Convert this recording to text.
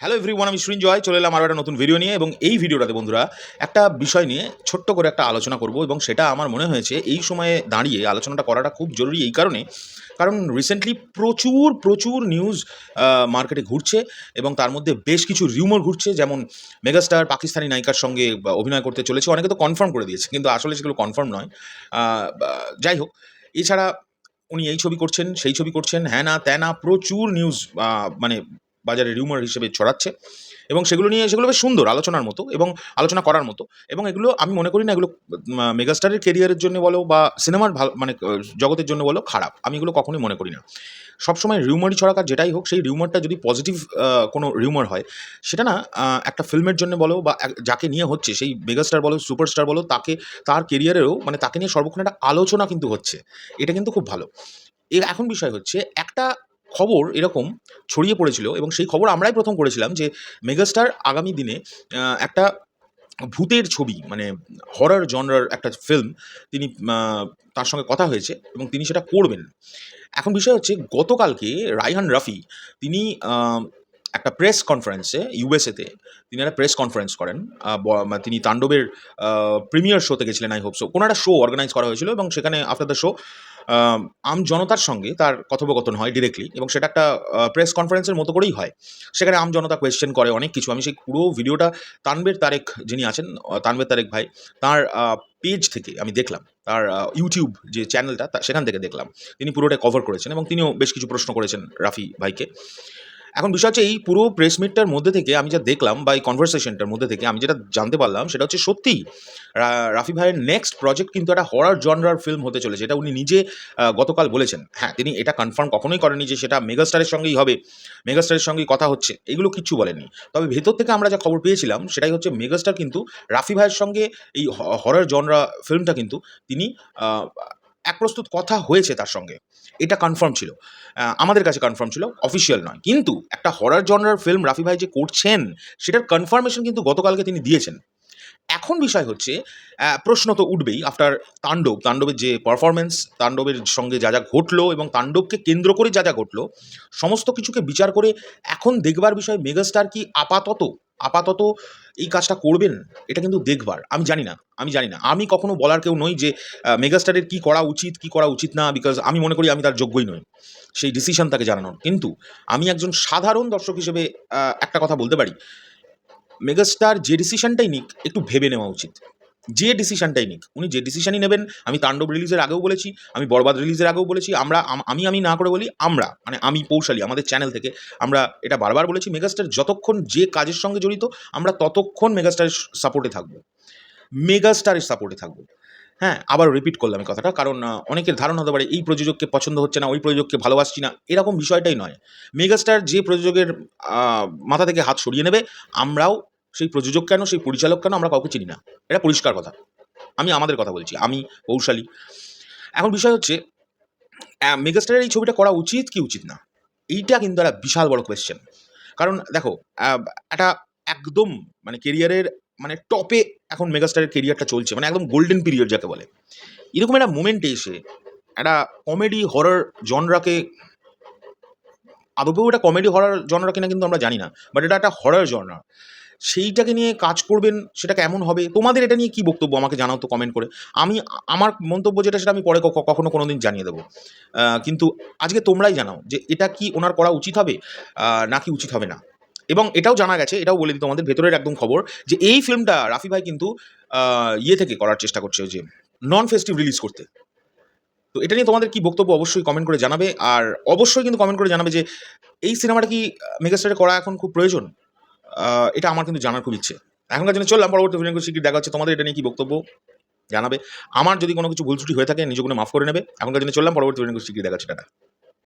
Hello everyone আমি সৃঞ্জয় চলে এলাম আরও একটা নতুন ভিডিও নিয়ে। এবং এই ভিডিওটাতে বন্ধুরা, একটা বিষয় নিয়ে ছোট্ট করে একটা আলোচনা করব এবং সেটা আমার মনে হয়েছে এই সময়ে দাঁড়িয়ে আলোচনাটা করাটা খুব জরুরি এই কারণে। কারণ রিসেন্টলি প্রচুর প্রচুর নিউজ মার্কেটে ঘুরছে এবং তার মধ্যে বেশ কিছু রিউমার ঘুরছে, যেমন মেগাস্টার পাকিস্তানি নায়িকার সঙ্গে অভিনয় করতে চলেছে। অনেকে তো কনফার্ম করে দিয়েছে, কিন্তু আসলে সেগুলো কনফার্ম নয়। যাই হোক, এছাড়া উনি এই ছবি করছেন, সেই ছবি করছেন হ্যাঁ না ত্যানা, প্রচুর নিউজ মানে বাজারে রিউমার হিসেবে ছড়াচ্ছে এবং সেগুলো নিয়ে, সেগুলো বেশ সুন্দর আলোচনার মতো এবং আলোচনা করার মতো এবং এগুলো আমি মনে করি না এগুলো মেগাস্টারের কেরিয়ারের জন্য বলো বা সিনেমার ভালো মানে জগতের জন্য বলো খারাপ। আমি এগুলো কখনোই মনে করি না। সবসময় রিউমারই ছড়াকার যেটাই হোক, সেই রিউমারটা যদি পজিটিভ কোনো রিউমার হয়, সেটা না একটা ফিল্মের জন্য বলো বা যাকে নিয়ে হচ্ছে, সেই মেগাস্টার বলো সুপারস্টার বলো, তাকে, তার কেরিয়ারেও মানে তাকে নিয়ে সর্বক্ষণ একটা আলোচনা কিন্তু হচ্ছে। এটা কিন্তু খুব ভালো। এখন বিষয় হচ্ছে, একটা খবর এরকম ছড়িয়ে পড়েছিল এবং সেই খবর আমরাই প্রথম করেছিলাম যে মেগাস্টার আগামী দিনে একটা ভূতের ছবি মানে হরর জনরার একটা ফিল্ম তিনি তার সঙ্গে কথা হয়েছে এবং তিনি সেটা করবেন। এখন বিষয় হচ্ছে গতকালকে রাইহান রাফি তিনি একটা প্রেস কনফারেন্সে ইউএসএতে তিনি একটা প্রেস কনফারেন্স করেন। তিনি তাণ্ডবের প্রিমিয়ার শোতে গেছিলেন আই হোপ সো কোনো একটা শো অর্গানাইজ করা হয়েছিল এবং সেখানে আফটার দ্য শো আম জনতার সঙ্গে তার কথোপকথন হয় ডিরেক্টলি এবং সেটা একটা প্রেস কনফারেন্সের মতো করেই হয়। সেখানে আম জনতা কোয়েশ্চেন করে অনেক কিছু। আমি সেই পুরো ভিডিওটা তানবের তারেক যিনি আছেন তানবের তারেক ভাই, তার পেজ থেকে আমি দেখলাম। তার ইউটিউব যে চ্যানেলটা সেখান থেকে দেখলাম। তিনি পুরোটা কভার করেছেন এবং তিনিও বেশ কিছু প্রশ্ন করেছেন রাফি ভাইকে। এখন বিষয় হচ্ছে এই পুরো প্রেস মিটটার মধ্যে থেকে আমি যা দেখলাম বা এই কনভারসেশনটার মধ্যে থেকে আমি যেটা জানতে পারলাম সেটা হচ্ছে সত্যি রাফি ভাইয়ের নেক্সট প্রজেক্ট কিন্তু একটা হরার জনরার ফিল্ম হতে চলেছে। এটা উনি নিজে গতকাল বলেছেন। হ্যাঁ তিনি এটা কনফার্ম কখনোই করেনি যে সেটা মেগাস্টারের সঙ্গেই হবে মেগাস্টারের সঙ্গেই কথা হচ্ছে। এগুলো কিচ্ছু বলেনি তবে ভেতর থেকে আমরা যা খবর পেয়েছিলাম সেটাই হচ্ছে মেগাস্টার কিন্তু রাফি ভাইয়ের সঙ্গে এই হরার জনরা ফিল্মটা কিন্তু তিনি এক প্রস্তুত কথা হয়েছে তার সঙ্গে। এটা কনফার্ম ছিল। আমাদের কাছে কনফার্ম ছিল অফিসিয়াল নয়। কিন্তু একটা হরার জনরার ফিল্ম রাফি ভাই যে করছেন, সেটার কনফার্মেশন কিন্তু গতকালকে তিনি দিয়েছেন। এখন বিষয় হচ্ছে প্রশ্ন তো উঠবেই আফটার তাণ্ডব। তাণ্ডবের যে পারফরমেন্স তাণ্ডবের সঙ্গে যা যা ঘটলো এবং তাণ্ডবকে কেন্দ্র করে যা যা ঘটলো, সমস্ত কিছুকে বিচার করে এখন দেখবার বিষয় মেগাস্টার কি আপাতত আপাতত এই কাজটা করবেন, এটা কিন্তু দেখবার। আমি জানি না, আমি জানি না। আমি কখনো বলার কেউ নই যে মেগাস্টারের কি করা উচিত, কি করা উচিত না বিকজ আমি মনে করি আমি তার যোগ্যই নই। সেই ডিসিশন তাকে জানানোর। কিন্তু আমি একজন সাধারণ দর্শক হিসেবে একটা কথা বলতে পারি। মেগাস্টার যে ডিসিশনটাই নিক, একটু ভেবে নেওয়া উচিত। যে ডিসিশনটাই নিক, উনি যে ডিসিশনই নেবেন, আমি তাণ্ডব রিলিজের আগেও বলেছি, আমি বরবাদ রিলিজের আগেও বলেছি, আমরা, আমি আমি না করে বলি, আমরা মানে আমি পৌশালী আমাদের চ্যানেল থেকে, আমরা এটা বারবার বলেছি, মেগাস্টার যতক্ষণ যে কাজের সঙ্গে জড়িত, আমরা ততক্ষণ মেগাস্টারের সাপোর্টে থাকব মেগাস্টারের সাপোর্টে থাকব। হ্যাঁ আবার রিপিট করলাম কথাটা, কারণ অনেকের ধারণা হতে পারে, এই প্রযোজককে পছন্দ হচ্ছে না, ওই প্রযোজককে ভালোবাসছি না, এরকম বিষয়টাই নয়। মেগাস্টার যে প্রযোজকের মাথা থেকে হাত সরিয়ে নেবে, আমরাও সেই প্রযোজক কেন, সেই পরিচালক কেন আমরা কাউকে চিনি না? এটা পরিষ্কার কথা। আমি আমাদের কথা বলছি, আমি কৌশালী। এখন বিষয় হচ্ছে মেগাস্টারের এই ছবিটা করা উচিত কি উচিত না? এইটা কিন্তু একটা বিশাল বড় কোয়েশ্চেন কারণ দেখো একটা একদম মানে কেরিয়ারের মানে টপে এখন মেগাস্টারের কেরিয়ারটা চলছে মানে একদম গোল্ডেন পিরিয়ড যাকে বলে। এরকম একটা মোমেন্টে এসে একটা কমেডি হরর জনরাকে আদবেও এটা কমেডি হরর জনরা কিনা কিন্তু আমরা জানি না বাট এটা একটা হরর জনরা সেইটাকে নিয়ে কাজ করবেন, সেটা কেমন হবে? তোমাদের এটা নিয়ে কি বক্তব্য? আমাকে জানাও তো কমেন্ট করে। আমি, আমার মন্তব্য যেটা, সেটা আমি পরে কখনো কোনো দিন জানিয়ে দেবো। কিন্তু আজকে তোমরাই জানাও যে এটা কি ওনার করা উচিত হবে নাকি উচিত হবে না। এবং এটাও জানা গেছে, এটাও বলে দিই তোমাদের ভেতরের একদম খবর যে এই ফিল্মটা রাফি ভাই কিন্তু ইয়ে থেকে করার চেষ্টা করছে যে নন ফেস্টিভ রিলিজ করতে। তো এটা নিয়ে তোমাদের কি বক্তব্য অবশ্যই কমেন্ট করে জানাবে, আর অবশ্যই কিন্তু কমেন্ট করে জানাবে যে এই সিনেমাটা কি মেগাস্টারে করা এখন খুব প্রয়োজন? এটা আমার কিন্তু জানার খুব ইচ্ছে। এখনকার জন্য চললাম, পরবর্তী ভিডিও শিগগির দেখা হচ্ছে তোমাদের এটা নিয়ে কি বক্তব্য? জানাবে। আমার যদি কোনো কিছু ভুল ত্রুটি হয়ে থাকে নিজে মাফ করে নেবে। এখনকার জন্য চললাম, পরবর্তী ভিডিও শিগগির দেখা হচ্ছে টাটা।